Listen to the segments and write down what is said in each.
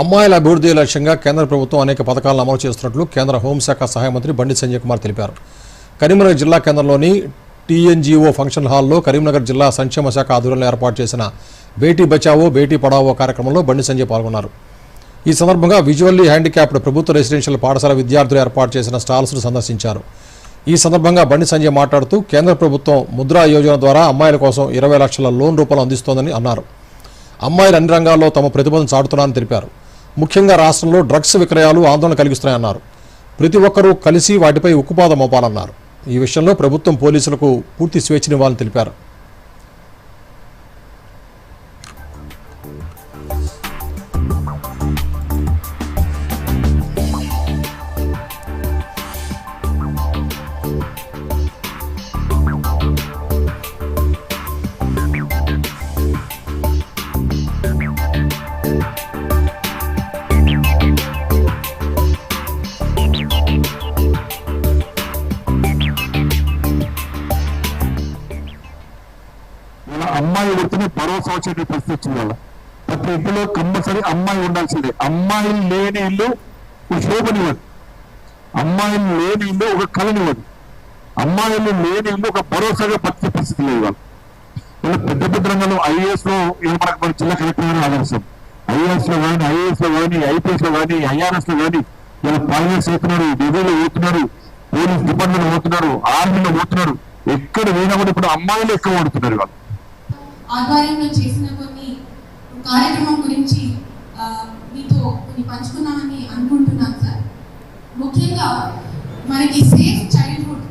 అమ్మాయిల అభివృద్ధి లక్ష్యంగా కేంద్ర ప్రభుత్వం అనేక పథకాలను అమలు చేస్తున్నట్లు కేంద్ర హోంశాఖ సహాయ మంత్రి బండి సంజయ్ కుమార్ తెలిపారు. కరీంనగర్ జిల్లా కేంద్రంలోని టీఎన్జీఓ ఫంక్షన్ హాల్లో కరీంనగర్ జిల్లా సంక్షేమ శాఖ ఆధ్వర్యంలో ఏర్పాటు చేసిన బేటీ బచావో బేటీ పడావో కార్యక్రమంలో బండి సంజయ్ పాల్గొన్నారు. ఈ సందర్భంగా విజువల్లీ హ్యాండిక్యాప్డ్ ప్రభుత్వ రెసిడెన్షియల్ పాఠశాల విద్యార్థులు ఏర్పాటు చేసిన స్టాల్స్ను సందర్శించారు. ఈ సందర్భంగా బండి సంజయ్ మాట్లాడుతూ కేంద్ర ప్రభుత్వం ముద్రా యోజన ద్వారా అమ్మాయిల కోసం ఇరవై లక్షల లోన్ రూపాయలు అందిస్తోందని అన్నారు. అమ్మాయిలు అన్ని రంగాల్లో తమ ప్రతిభను చాటుతున్నారని తెలిపారు. ముఖ్యంగా రాష్ట్రంలో డ్రగ్స్ విక్రయాలు ఆందోళన కలిగిస్తున్నాయన్నారు. ప్రతి ఒక్కరూ కలిసి వాటిపై ఉక్కుపాదం మోపాలన్నారు. ఈ విషయంలో ప్రభుత్వం పోలీసులకు పూర్తి స్వేచ్ఛనివ్వాలని తెలిపారు. ఇలా అమ్మాయి వృత్తిని భరోసా వచ్చే పరిస్థితి వచ్చింది వాళ్ళ. ప్రతి ఇంటిలో కంపల్సరీ అమ్మాయి ఉండాల్సిందే. అమ్మాయిలు లేని ఇల్లు ఒక శోభనివ్వదు అమ్మాయిలు లేని ఇల్లు ఒక కళనివ్వదు అమ్మాయిలు లేని ఇల్లు ఒక భరోసాగా బతికే పరిస్థితి లేదు వాళ్ళు. ఇలా పెద్ద పెద్ద రంగంలో ఐఏఎస్లో ఏమనకపోతే జిల్లా కలెక్టర్ గారు ఆదర్శం ఐఏఎస్లో కానీ ఐఏఎస్లో కానీ ఐపీఎస్లో కానీ ఐఆర్ఎస్లో కానీ ఇలా పైలట్స్ అవుతున్నారు డిగ్రీలో పోతున్నారు పోలీస్ డిపార్ట్మెంట్ పోతున్నారు ఆర్మీలో పోతున్నారు. ఎక్కడ పోయినా కూడా ఇప్పుడు అమ్మాయిలు ఎక్కువ పడుతున్నారు వాళ్ళు. ఆధ్వర్యంలో చేసిన కొన్ని కార్యక్రమం గురించి మీతో కొన్ని పంచుకున్నామని అనుకుంటున్నాను సార్. ముఖ్యంగా మనకి సేఫ్ చైల్డ్హుడ్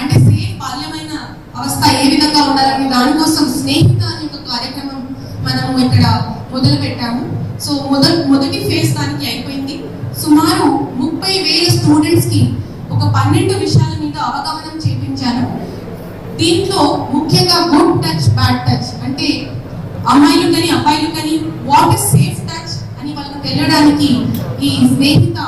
అంటే సేఫ్ బాల్యమైన అవస్థ ఏ విధంగా ఉండాలని దానికోసం స్నేహిత అనే ఒక కార్యక్రమం మనము ఇక్కడ మొదలు పెట్టాము సో మొదటి మొదటి ఫేజ్ దానికి అయిపోయింది. సుమారు ముప్పై వేల స్టూడెంట్స్కి ఒక పన్నెండు విషయాల మీద అవగాహన చేపించాను. దీంట్లో ముఖ్యంగా గుడ్ టచ్ బ్యాడ్ టచ్ అంటే అమ్మాయిలు కానీ అబ్బాయిలు కానీ వాట్ ఇస్ సేఫ్ టచ్ అని వాళ్ళకి తెలియడానికి ఈ స్నేహిత